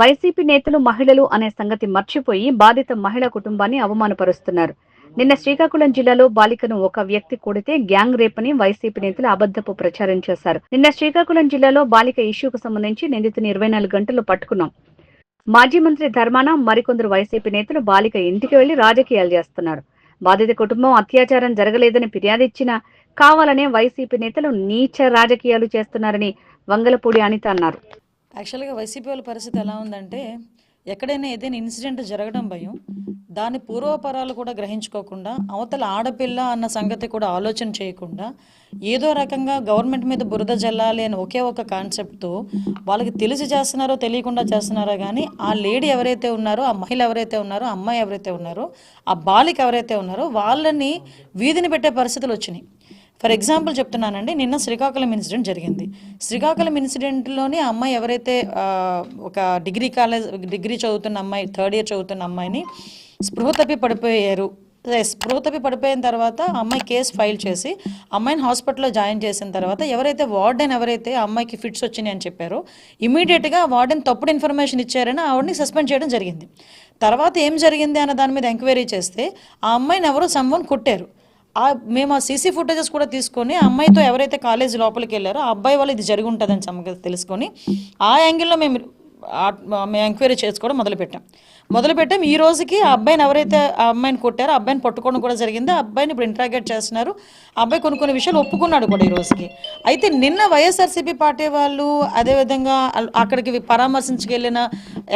YCP నేతలు మహిళలు అనే సంగతి మర్చిపోయి బాధిత మహిళ కుటుంబాన్ని అవమానపరుస్తున్నారు. నిన్న శ్రీకాకుళం జిల్లాలో బాలికను ఒక వ్యక్తి కొడితే గ్యాంగ్ రేప్ అని వైసీపీ నేతలు అబద్దపు ప్రచారం చేశారు. నిన్న శ్రీకాకుళం జిల్లాలో బాలిక ఇష్యూకు సంబంధించి నిందితుని ఇరవై నాలుగు గంటలు పట్టుకున్నాం. మాజీ మంత్రి ధర్మాన మరికొందరు వైసీపీ నేతలు బాలిక ఇంటికి వెళ్ళి రాజకీయాలు చేస్తున్నారు. బాధిత కుటుంబం అత్యాచారం జరగలేదని ఫిర్యాదు ఇచ్చినా కావాలనే వైసీపీ నేతలు నీచ రాజకీయాలు చేస్తున్నారని వంగలపూడి అనిత అన్నారు. యాక్చువల్గా వైసీపీ వాళ్ళ పరిస్థితి ఎలా ఉందంటే ఎక్కడైనా ఏదైనా ఇన్సిడెంట్ జరగడం భయం దాని పూర్వపరాలు కూడా గ్రహించుకోకుండా అవతల ఆడపిల్ల అన్న సంగతి కూడా ఆలోచన చేయకుండా ఏదో రకంగా గవర్నమెంట్ మీద బురద జల్లాలి అని ఒకే ఒక కాన్సెప్ట్తో వాళ్ళకి తెలిసి చేస్తున్నారో తెలియకుండా చేస్తున్నారో కానీ ఆ లేడీ ఎవరైతే ఉన్నారో ఆ మహిళ ఎవరైతే ఉన్నారో అమ్మాయి ఎవరైతే ఉన్నారో ఆ బాలిక ఎవరైతే ఉన్నారో వాళ్ళని వీధిని పెట్టే పరిస్థితులు వచ్చినాయి. ఫర్ ఎగ్జాంపుల్ చెప్తున్నానండి నిన్న శ్రీకాకుళం ఇన్సిడెంట్ జరిగింది. శ్రీకాకుళం ఇన్సిడెంట్లోని అమ్మాయి ఎవరైతే ఒక డిగ్రీ కాలేజ్ డిగ్రీ చదువుతున్న అమ్మాయి థర్డ్ ఇయర్ చదువుతున్న అమ్మాయిని స్పృహ తప్పి పడిపోయారు. స్పృహ తప్పి పడిపోయిన తర్వాత అమ్మాయి కేసు ఫైల్ చేసి అమ్మాయిని హాస్పిటల్లో జాయిన్ చేసిన తర్వాత ఎవరైతే వార్డెన్ ఎవరైతే అమ్మాయికి ఫిట్స్ వచ్చినాయి అని చెప్పారో ఇమీడియట్గా వార్డెన్ తప్పుడు ఇన్ఫర్మేషన్ ఇచ్చారని ఆవిడని సస్పెండ్ చేయడం జరిగింది. తర్వాత ఏం జరిగింది అన్న దాని మీద ఎంక్వైరీ చేస్తే ఆ అమ్మాయిని ఎవరో సమ్వన్ కొట్టారు. ఆ మేము ఆ సీసీ ఫుటేజెస్ కూడా తీసుకొని ఆ అమ్మాయితో ఎవరైతే కాలేజ్ లోపలికి వెళ్ళారో ఆ అబ్బాయి వాళ్ళు ఇది జరిగి ఉంటుందని తెలుసుకొని ఆ యాంగిల్లో మేము మేము ఎంక్వైరీ చేసుకోవడం మొదలుపెట్టాం. మొదలుపెట్టాం. ఈ రోజుకి ఆ అబ్బాయిని ఎవరైతే ఆ అమ్మాయిని కొట్టారో ఆ అబ్బాయిని పట్టుకోవడం కూడా జరిగింది. ఆ అబ్బాయిని ఇప్పుడు ఇంట్రాగేట్ చేస్తున్నారు. ఆ అబ్బాయి కొన్ని కొన్ని విషయాలు ఒప్పుకున్నాడు కూడా ఈ రోజుకి. అయితే నిన్న వైఎస్ఆర్సీపీ పార్టీ వాళ్ళు అదేవిధంగా అక్కడికి పరామర్శించుకెళ్ళిన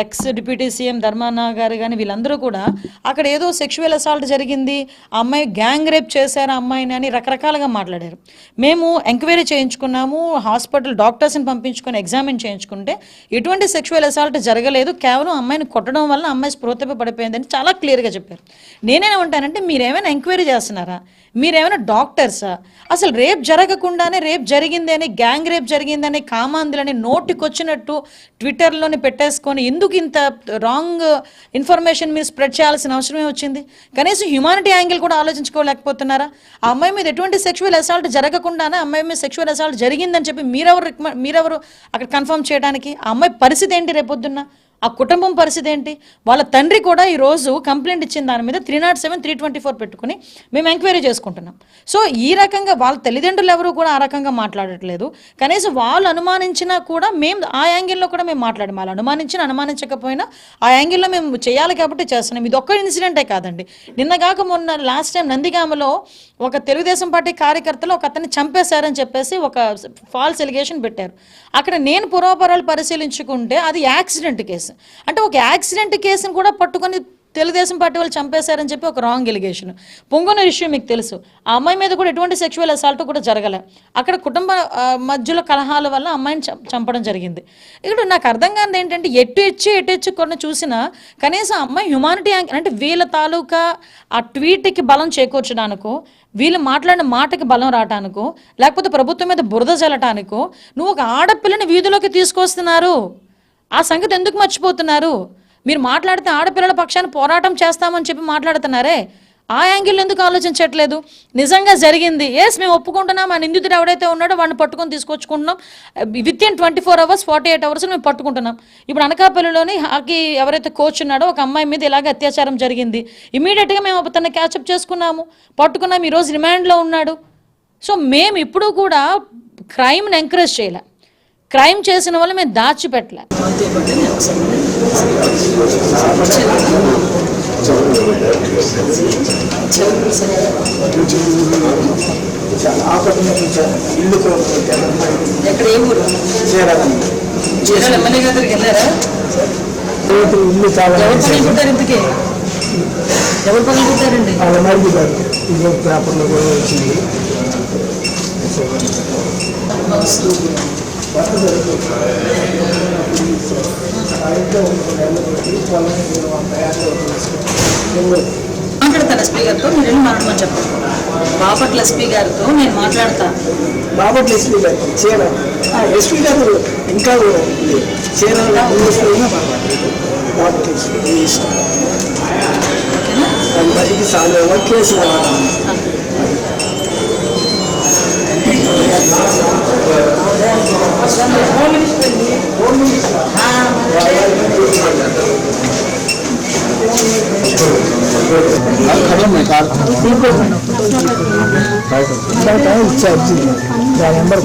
ఎక్స్ డిప్యూటీ సీఎం ధర్మాన గారు కానీ వీళ్ళందరూ కూడా అక్కడ ఏదో సెక్షువల్ అసాల్ట్ జరిగింది. ఆ అమ్మాయి గ్యాంగ్ రేప్ చేశారు అమ్మాయిని అని రకరకాలుగా మాట్లాడారు. మేము ఎంక్వైరీ చేయించుకున్నాము. హాస్పిటల్ డాక్టర్స్ని పంపించుకొని ఎగ్జామిన్ చేయించుకుంటే ఎటువంటి సెక్షువల్ అసాల్ట్ జరగలేదు. కేవలం అమ్మాయిని కొట్టడం వల్ల అమ్మాయి స్పృహతపై పడిపోయిందని చాలా క్లియర్గా చెప్పారు. నేనేమంటానంటే మీరేమైనా ఎంక్వైరీ చేస్తున్నారా? మీరేమైనా డాక్టర్సా? అసలు రేప్ జరగకుండానే రేప్ జరిగింది అని గ్యాంగ్ రేప్ జరిగిందని కామాంధులని నోటికొచ్చినట్టు ట్విట్టర్లోని పెట్టేసుకొని ఎందుకు ఇంత రాంగ్ ఇన్ఫర్మేషన్ మీరు స్ప్రెడ్ చేయాల్సిన అవసరమే వచ్చింది? కనీసం హ్యుమానిటీ యాంగిల్ కూడా ఆలోచించుకోలేకపోతున్నారా? ఆ అమ్మాయి మీద ఎటువంటి సెక్షువల్ అసాల్ట్ జరగకుండానే అమ్మాయి మీద సెక్షువల్ అసాల్ట్ జరిగిందని చెప్పి మీరెవరు మీరెవరు అక్కడ కన్ఫర్మ్ చేయడానికి? ఆ అమ్మాయి పరిస్థితి ఏంటి రేపొద్దున్న? ఆ కుటుంబం పరిస్థితి ఏంటి? వాళ్ళ తండ్రి కూడా ఈ రోజు కంప్లైంట్ ఇచ్చిన దాని మీద three not seven three twenty four పెట్టుకుని మేము ఎంక్వైరీ చేసుకుంటున్నాం. సో ఈ రకంగా వాళ్ళ తల్లిదండ్రులు ఎవరు కూడా ఆ రకంగా మాట్లాడట్లేదు. కనీసం వాళ్ళు అనుమానించినా కూడా మేము ఆ యాంగిల్లో కూడా మేము మాట్లాడము. వాళ్ళు అనుమానించినా అనుమానించకపోయినా ఆ యాంగిల్లో మేము చేయాలి కాబట్టి చేస్తున్నాం. ఇది ఒక్క ఇన్సిడెంటే కాదండి. నిన్న కాక మొన్న లాస్ట్ టైం నందిగామలో ఒక తెలుగుదేశం పార్టీ కార్యకర్తలు ఒక అతన్ని చంపేశారని చెప్పేసి ఒక ఫాల్స్ ఎలిగేషన్ పెట్టారు. అక్కడ నేను పురోపరాలు పరిశీలించుకుంటే అది యాక్సిడెంట్ కేసు. అంటే ఒక యాక్సిడెంట్ కేసును కూడా పట్టుకొని తెలుగుదేశం పార్టీ వాళ్ళు చంపేశారని చెప్పి ఒక రాంగ్ ఎలిగేషన్ పొంగున ఇష్యూ మీకు తెలుసు. ఆ అమ్మాయి మీద కూడా ఎటువంటి సెక్షువల్ అసాల్ట్ కూడా జరగలే. అక్కడ కుటుంబ మధ్యలో కలహాల వల్ల అమ్మాయిని చం- చంపడం జరిగింది. ఇక్కడ నాకు అర్థం కానిది ఏంటంటే ఎటు ఇచ్చి ఎటు ఇచ్చి కొన్ని చూసినా కనీసం అమ్మాయి హ్యుమానిటీ అంటే వీళ్ళ తాలూకా ఆ ట్వీట్కి బలం చేకూర్చడానికో వీళ్ళు మాట్లాడిన మాటకి బలం రావటానికో లేకపోతే ప్రభుత్వం మీద బురద చల్లటానికో నువ్వు ఒక ఆడపిల్లని వీధిలోకి తీసుకొస్తున్నారు. ఆ సంగతి ఎందుకు మర్చిపోతున్నారు? మీరు మాట్లాడితే ఆడపిల్లల పక్షాన్ని పోరాటం చేస్తామని చెప్పి మాట్లాడుతున్నారే. ఆ యాంగిల్ ఎందుకు ఆలోచించట్లేదు? నిజంగా జరిగింది. ఎస్ మేము ఒప్పుకుంటున్నాం. ఆ నిందితుడు ఎవడైతే ఉన్నాడో వాడిని పట్టుకొని తీసుకొచ్చుకుంటున్నాం. Within twenty four hours forty eight hours మేము పట్టుకుంటున్నాం. ఇప్పుడు అనకాపల్లిలోని హాకీ ఎవరైతే కోచ్ ఉన్నాడో ఒక అమ్మాయి మీద ఇలాగ అత్యాచారం జరిగింది. ఇమీడియట్గా మేము తనని క్యాచప్ చేసుకున్నాము. పట్టుకున్నాం. ఈరోజు రిమాండ్లో ఉన్నాడు. సో మేము ఇప్పుడు కూడా క్రైమ్ని ఎంకరేజ్ చేయలే. క్రైమ్ చేసిన వాళ్ళు మేము దాచిపెట్టలే. ఎవరు ఇది పేపర్లో కూడా వచ్చింది. మాట్లాడతాను ఎస్పీ గారితో మీరు వెళ్ళి మాట్లాడమని చెప్పండి. బాపట్ల ఎస్పీ గారితో నేను మాట్లాడతా. బాపట్ల ఎస్పీ గారు చీర ఎస్పీ గారు ఇంకా చీర బాపట్ల ఎస్పీ ఇష్టం. సాలేమో కేసు కావాలి खड़े में कार नंबर